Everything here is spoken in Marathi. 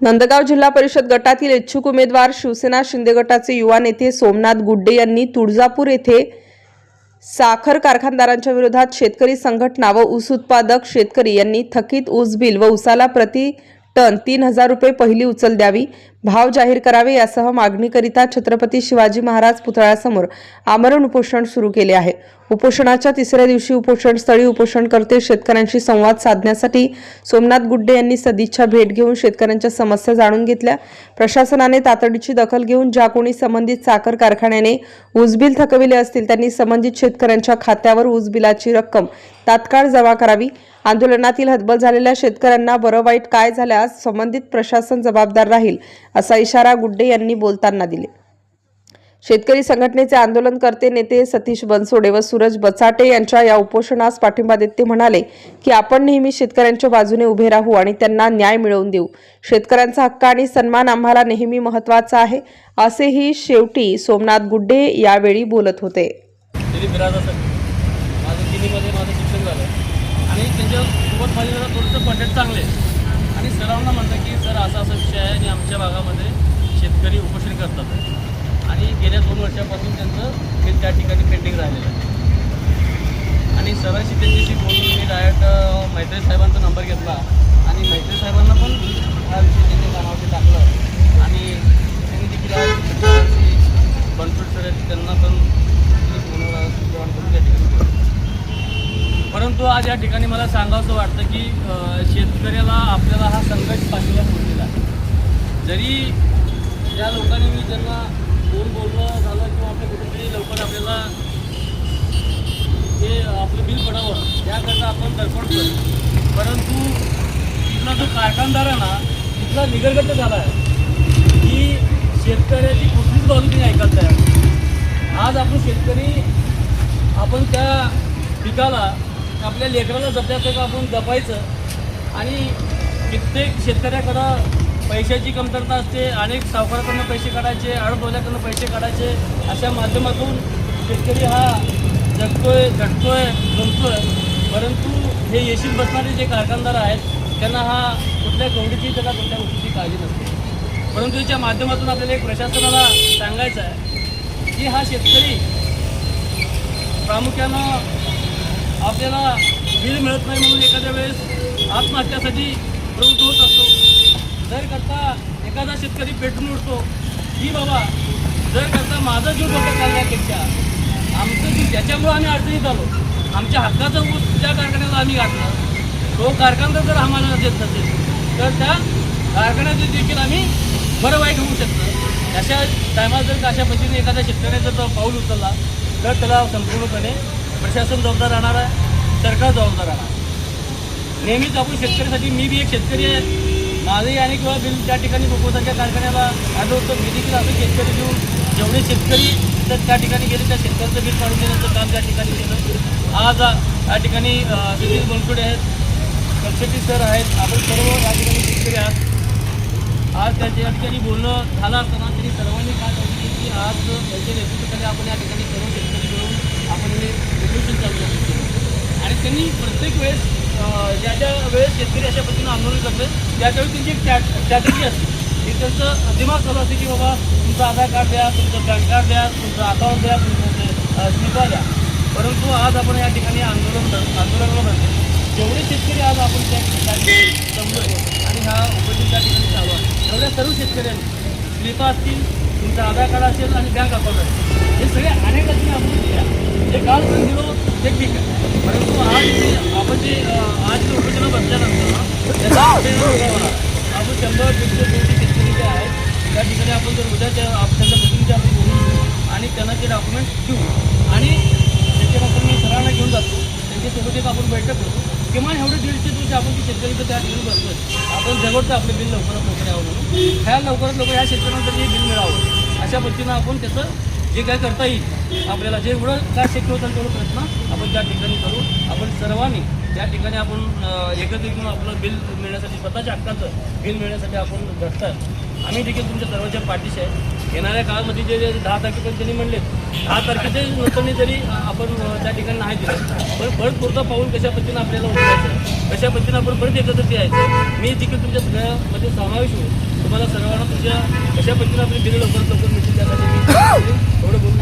नंदगाव जिल्हा परिषद गटातील इच्छुक उमेदवार शिवसेना शिंदे गटाचे युवा नेते सोमनाथ गुड्डे यांनी तुळजापूर येथे साखर कारखानदारांच्या विरोधात शेतकरी संघटना व ऊस उत्पादक शेतकरी यांनी थकीत ऊस बिल व उसाला प्रति टन तीन हजार रुपये पहिली उचल द्यावी. भाव जाहीर करावे यासह मागणीकरिता छत्रपती शिवाजी महाराज पुतळ्यासमोर आमरण उपोषण सुरू केले आहे. उपोषणाच्या तिसऱ्या दिवशी उपोषणस्थळी उपोषणकर्ते शेतकऱ्यांशी संवाद साधण्यासाठी सोमनाथ गुड्डे यांनी सदिच्छा भेट घेऊन शेतकऱ्यांच्या समस्या जाणून घेतल्या. प्रशासनाने तातडीची दखल घेऊन ज्या कोणी संबंधित साखर कारखान्याने ऊसबिल थकविले असतील त्यांनी संबंधित शेतकऱ्यांच्या खात्यावर ऊसबिलाची रक्कम तात्काळ जमा करावी. आंदोलनातील हतबल झालेल्या शेतकऱ्यांना बरं वाईट काय झाल्यास संबंधित प्रशासन जबाबदार राहील असा इशारा गुड्डे यांनी बोलताना दिले. शेतकरी संघटनेचे आंदोलनकर्ते नेते सतीश बनसोडे व सूरज बचाटे यांच्या या उपोषणास पाठिंबा देत ते म्हणाले की आपण नेहमी शेतकऱ्यांच्या बाजूने उभे राहू आणि त्यांना न्याय मिळवून देऊ. शेतकऱ्यांचा हक्क आणि सन्मान आम्हाला नेहमी महत्त्वाचा आहे असेही शेवटी सोमनाथ गुड्डे यावेळी बोलत होते. माझं शिक्षण झालं. आणि त्यांच्यासोबत थोडंसं कॉन्टॅक्ट चांगले आणि सरांना म्हणलं की सर असा असा विषय आहे आणि आमच्या भागामध्ये शेतकरी उपोषण करतात. आणि गेल्या दोन वर्षापासून त्यांचं ते त्या ठिकाणी पेंडिंग राहिलेलं आहे. आणि सरांशी त्यांच्याशी बोलून मी डायरेक्ट मैत्री या ठिकाणी मला सांगावंसं वाटतं की शेतकऱ्याला आपल्याला हा संघर्ष पाठीला सोडलेला आहे. जरी ज्या लोकांनी मी त्यांना दोन बोलणं झालं किंवा आपल्या कुठेतरी लवकर आपल्याला हे आपलं बिल पडावं त्याकरता आपण धडपडतो परंतु इथला जो कारखानदार आहे ना इथला निगरगट झाला आहे. की शेतकऱ्याची कुठलीच बाजू तुम्ही ऐकत नाही. आज आपण शेतकरी आपण त्या पिकाला आपल्या लेकराला जपण्याचं आपण जपायचं. आणि कित्येक शेतकऱ्याकडं पैशाची कमतरता असते. अनेक सावकाराकडनं पैसे काढायचे आडतोल्याकडनं पैसे काढायचे. अशा माध्यमातून शेतकरी हा जगतोय झटतोय जमतोय. परंतु हे येशील बसणारे जे कारखानदार आहेत त्यांना हा कुठल्या गवडीची त्याला कुठल्या गोष्टीची काळजी नसते. परंतु याच्या माध्यमातून आपल्याला एक प्रशासनाला सांगायचं आहे की हा शेतकरी प्रामुख्यानं आपल्याला बिल मिळत नाही म्हणून एखाद्या वेळेस आत्महत्यासाठी प्रवृत्त होत असतो. जर करता एखादा शेतकरी पेटून उठतो की बाबा जर करता माझा जीव डोक्यात चालण्यापेक्षा आमचं जीव ज्याच्यामुळं आम्ही अडचणीत आलो आमच्या हक्काचा ऊस ज्या कारखान्याला आम्ही घातला तो कारखाना जर आम्हाला देत नसेल तर त्या कारखान्याचे देखील आम्ही बरं वाईट होऊ शकतं. अशा टायमात जर अशा पद्धतीने एखाद्या शेतकऱ्याचा जर पाऊल उचलला तर त्याला संपूर्णपणे प्रशासन जबाबदार राहणार आहे सरकार जबाबदार राहणार नेहमीच आपण शेतकऱ्यासाठी मी बी एक शेतकरी आहे. माझंही आणि किंवा बिल त्या ठिकाणी बोकोसाच्या कारखान्याला आलो होतो. मी देखील असं शेतकरी घेऊन जेवढे शेतकरी तर त्या ठिकाणी गेले त्या शेतकऱ्याचं बिल काढून देण्याचं काम त्या ठिकाणी केलं. आज या ठिकाणी सुधीर बनकुडे आहेत. कक्षेटी सर आहेत. आपण सर्व या ठिकाणी शेतकरी आहात. आज त्यांच्या या ठिकाणी बोलणं झालं असताना तरी सर्वांनी काय सांगितलं की आज त्यांच्या नेतृत्वाखाली आपण या ठिकाणी सर्व शेतकरी मिळून आपण चालू आणि त्यांनी प्रत्येक वेळेस ज्या ज्या वेळेस शेतकरी अशा पद्धतीनं आंदोलन करते त्याच्यावेळी त्यांची एक स्ट्रॅटेजी असते. की त्यांचं दिमाग चालू असते की बाबा तुमचं आधार कार्ड द्या तुमचं पॅन कार्ड द्या तुमचं अकाउंट द्या तुमचं स्लिपा द्या. परंतु आज आपण या ठिकाणी आंदोलन आंदोलनाला बसतो जेवढे शेतकरी आज आपण त्या ठिकाणी जमलोय आणि हा उपजीव त्या ठिकाणी चालू आहे एवढ्या सर्व शेतकऱ्यांनी स्लिपा असतील तुमचं आधार कार्ड असेल आणि बँक अकाउंट असेल. हे सगळे अनेक असणे आपण दिल्या जे काल दिलो ते ठीक आहे. परंतु आज जे आपण जे आज जे उपोषणं बसल्यानंतर ना, त्याचा आपण शंभर दीडशे दोनशे शेतकरी जे आहेत त्या ठिकाणी आपण जर उद्या त्या त्यांच्या प्रतिनिधी आपण घेऊन आणि त्यांना ते डॉक्युमेंट देऊ आणि त्याच्यानंतर मी सरांना घेऊन जातो त्यांच्यासोबत एक आपण बैठक करतो किमान एवढे दीडशे दिवस आपण जे शेतकरी तर त्या ठिकाणी बसतोय आपण जवळचं आपले बिल लवकरात लवकर यावं म्हणून. ह्या लवकरात लवकर ह्या शेतकऱ्यांना हे बिल मिळावं. अशा पद्धतीनं आपण त्याचं जे काय करता येईल आपल्याला जे एवढं काय शक्य होतं तेवढं प्रयत्न आपण त्या ठिकाणी करू. आपण सर्वांनी त्या ठिकाणी आपण एकत्रित येऊन आपलं बिल मिळण्यासाठी स्वतःच्या हक्काचं बिल मिळण्यासाठी आपण घडतात आम्ही देखील तुमच्या सर्वांच्या पाठीशी आहे. येणाऱ्या काळामध्ये जे दहा तारखेपर्यंत त्यांनी म्हणले दहा तारखेच्या नसताना जरी आपण त्या ठिकाणी नाही दिलं पण परत पुढचा पाऊल कशा पद्धतीनं आपल्याला उचलायचं कशा पद्धतीनं आपण परत एकत्र यायचं मी देखील तुमच्या सगळ्यामध्ये समावेश होईल. तुम्हाला सर्वांना तुमच्या कशा पद्धतीनं आपली बिल लवकरात लवकर मिळतील त्यासाठी मी एवढं बोलून